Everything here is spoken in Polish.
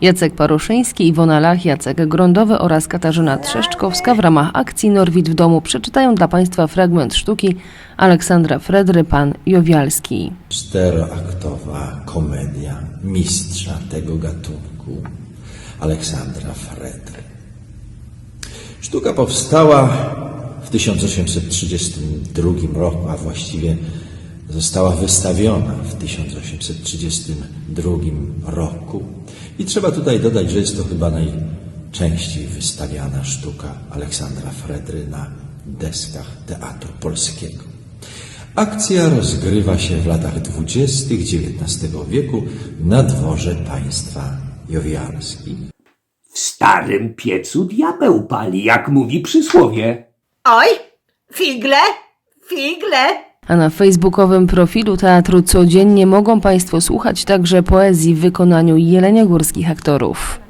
Jacek Paruszyński, Iwona Lach, Jacek Grądowy oraz Katarzyna Trzeszczkowska w ramach akcji Norwid w domu przeczytają dla Państwa fragment sztuki Aleksandra Fredry, Pan Jowialski. Czteroaktowa komedia mistrza tego gatunku, Aleksandra Fredry. Sztuka powstała w 1832 roku, a właściwie została wystawiona w 1832 roku. I trzeba tutaj dodać, że jest to chyba najczęściej wystawiana sztuka Aleksandra Fredry na deskach Teatru Polskiego. Akcja rozgrywa się w latach dwudziestych XIX wieku na dworze państwa Jowialski. W starym piecu diabeł pali, jak mówi przysłowie. Oj, figle, figle. A na facebookowym profilu teatru codziennie mogą Państwo słuchać także poezji w wykonaniu jeleniogórskich aktorów.